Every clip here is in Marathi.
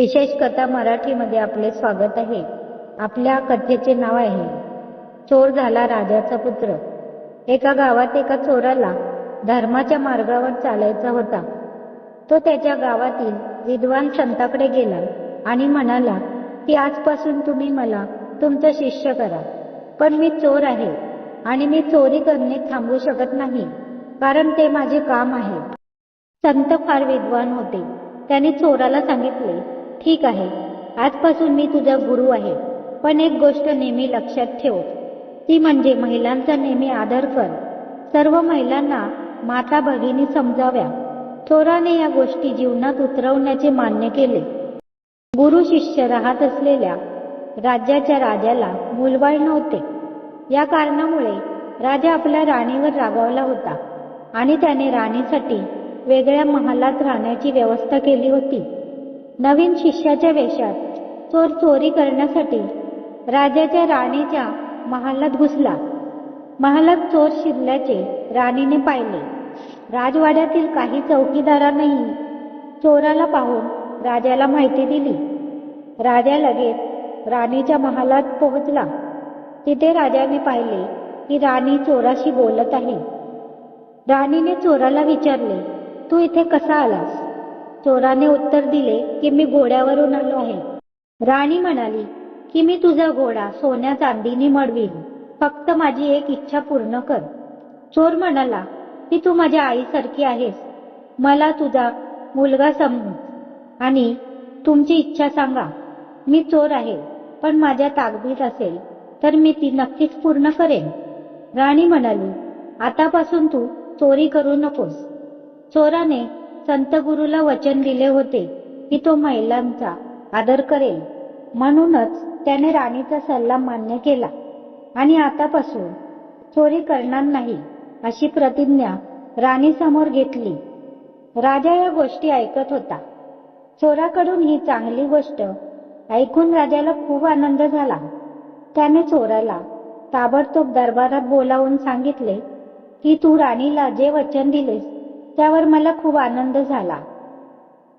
विशेष कथा मराठीमध्ये आपले स्वागत आहे. आपल्या कथेचे नाव आहे चोर झाला राजाचा पुत्र. एका गावात एका चोराला धर्माच्या मार्गावर चालायचा होता. तो त्याच्या गावातील विद्वान संताकडे गेला आणि म्हणाला की आजपासून तुम्ही मला तुमचं शिष्य करा. पण मी चोर आहे आणि मी चोरी करणे थांबवू शकत नाही कारण ते माझे काम आहे. संत फार विद्वान होते. त्याने चोराला सांगितले ठीक आहे. आजपासून मी तुझा गुरु आहे. पण एक गोष्ट नेहमी लक्षात ठेव. ती म्हणजे महिलांचा नेहमी आदर कर. सर्व महिलांना माता भगिनी समजाव्या. चोराने या गोष्टी जीवनात उतरवण्याचे मान्य केले. गुरु शिष्य राहत असलेल्या राज्याच्या राजाला मुलबाळ नव्हते. या कारणामुळे राजा आपल्या राणीवर रागावला होता आणि त्याने राणीसाठी वेगळ्या महालात राहण्याची व्यवस्था केली होती. नवीन शिष्याच्या वेशात चोर चोरी करण्यासाठी राजाच्या राणीच्या महालात घुसला. महालात चोर शिरल्याचे राणीने पाहिले. राजवाड्यातील काही चौकीदारांनीही चोराला पाहून राजाला माहिती दिली. राजा लगेच राणीच्या महालात पोहोचला. तिथे राजाने पाहिले की राणी चोराशी बोलत आहे. राणीने चोराला विचारले तू इथे कसा आलास? चोराने उत्तर दिले की मी घोड्यावरून आलो आहे. राणी म्हणाली की मी तुझा घोडा सोन्या चांदीने मडवीन. फक्त माझी एक इच्छा पूर्ण कर. चोर म्हणाला की तू माझ्या आईसारखी आहेस. मला तुझा मुलगा समजू आणि तुमची इच्छा सांगा. मी चोर आहे पण माझ्या ताकदीत असेल तर मी ती नक्कीच पूर्ण करेन. राणी म्हणाली आतापासून तू चोरी करू नकोस. चोराने संत गुरुला वचन दिले होते की तो महिलांचा आदर करेल. म्हणूनच त्याने राणीचा सल्ला मान्य केला. आणि आतापासून चोरी करणार नाही अशी प्रतिज्ञा राणी समोर घेतली. राजा या गोष्टी ऐकत होता. चोराकडून ही चांगली गोष्ट ऐकून राजाला खूप आनंद झाला. त्याने चोराला ताबडतोब दरबारात बोलावून सांगितले की तू राणीला जे वचन दिलेस त्यावर मला खूप आनंद झाला.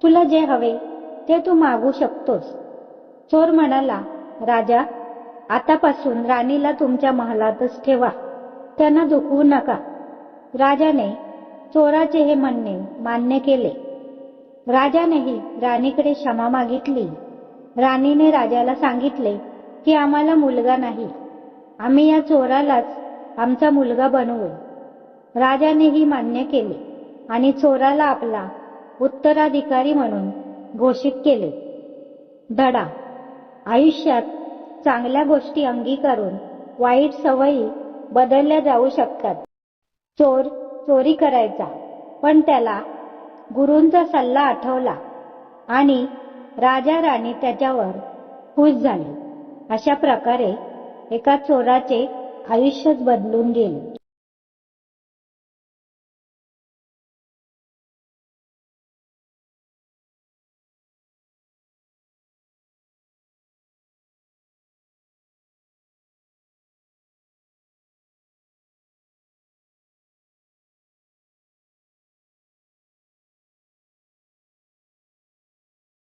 तुला जे हवे ते तू मागू शकतोस. चोर म्हणाला राजा आतापासून राणीला तुमच्या महालातच ठेवा. त्यांना दुखवू नका. राजाने चोराचे हे म्हणणे मान्य केले. राजानेही राणीकडे क्षमा मागितली. राणीने राजाला सांगितले की आम्हाला मुलगा नाही. आम्ही या चोरालाच आमचा मुलगा बनवू. राजानेही मान्य केले. आणि चोराला आपला उत्तराधिकारी म्हणून घोषित केले. धडा. आयुष्यात चांगल्या गोष्टी अंगीकारून वाईट सवयी बदलल्या जाऊ शकतात. चोर चोरी करायचा पण त्याला गुरूंचा सल्ला आठवला आणि राजा राणी त्याच्यावर खुश झाले. अशा प्रकारे एका चोराचे आयुष्यच बदलून गेले.